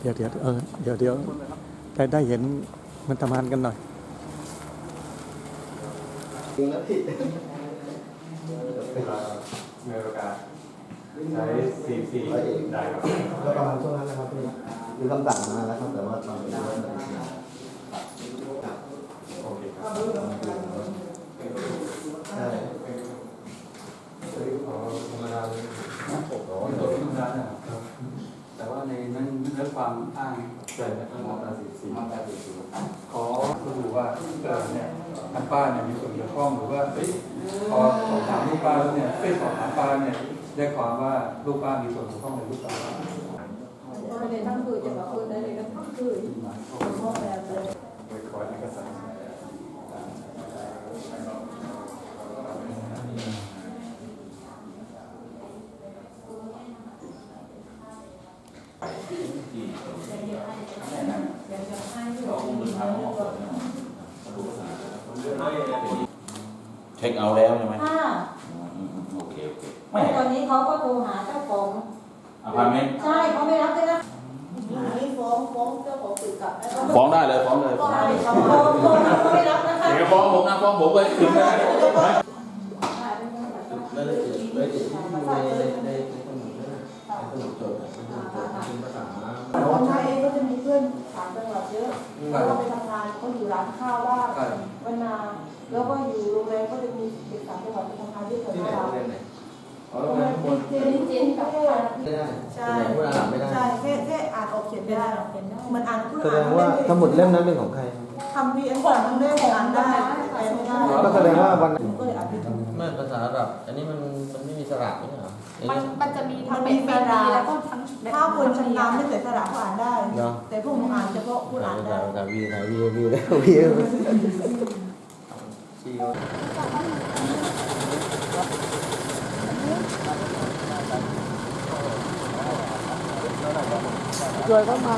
เดี๋ยวเดี๋ยวเออเดี๋ยวเดี๋ยวได้ได้เห็นมันทำงานกันหน่อยจริงแล้วพี่เวลามีโอกาสใช้ซีซีได้ครับก็ประมาณช่วงนั้นนะครับพี่คือคำสั่งมาแล้วครับแต่ว่าตอนนี้ไม่ได้โอเคครับ ใช่ อ๋อธรรมดาเลย โอ้ยตัวที่ทำงานนะครับ แต่ว่าในนั้นเนื้อความอ้างใช่ครับมาตราสิบสี่มาตราสิบสี่ขอดูว่าเกิดเนี่ยทางป้าเนี่ยมีส่วนเกี่ยวข้องหรือว่าเฮ้ยพอสอบถามลูกป้าแล้วเนี่ยเอ้ยสอบถามป้าเนี่ยได้ความว่าลูกป้ามีส่วนเกี่ยวข้องในลูกป้าประเด็นทั้งคืนจะมาพูดได้เลยทั้งคืนพ่อแบบเลย ไปขอเอกสาร เช็คเอาท์แล้วใช่ไหมค่ะอืมอืมอืมโอเคโอเคแม่ตอนนี้เขาก็โทรหาเจ้าของอพาร์ตเมนต์ใช่เขาไม่รับเลยนะนี่ฟ้องฟ้องเจ้าของตึกกลับแล้วก็ฟ้องได้เลยฟ้องเลยฟ้องใช่ได้เขาโทรโทรมาเขาไม่รับนะคะเดี๋ยวฟ้องผมนะฟ้องผมไปถึงได้แล้วได้เจ็ดได้เจ็ดที่ในในในสมุดานเขาอยู่ร้านข้าวบ้างวันนา แล้วก็อยู่โรงแรมก็จะมีเด็กต่างจังหวัดไปทำงานด้วยกันที่ไหนเราโรงเรียนไหนอ๋อโรโรงงเรีแรยนมข้างบนเจนเจนกับเพื่อนไม่ได้ใช่พูดอาหรับไม่ได้ใช่แค่แค่อ่านออกเขียนไม่ได้เหมือนอ่านผู้แสดงว่าสมุดเล่มนั้นเป็นของใครทำวีเอ็นสามได้อ่านได้แปลไม่ได้ก็แสดงว่าวันก็เลยอ่านไม่ถูกไม่ภาษาอาหรับอันนี้มันมันไม่มีสระไม่ใช่เหรอมันมันจะมีทั้งมันเป็มีนเวเวลาลาแล้วก็ทั้ง ถ้าคนชำนาญไม่เสียสละก็อ่านได้ เนาะแต่พวกหนูอ่านเฉพาะผู้อ่านภาได้ษาภาษาวีไหนวีวีแล้ววีซีช่วยเขามา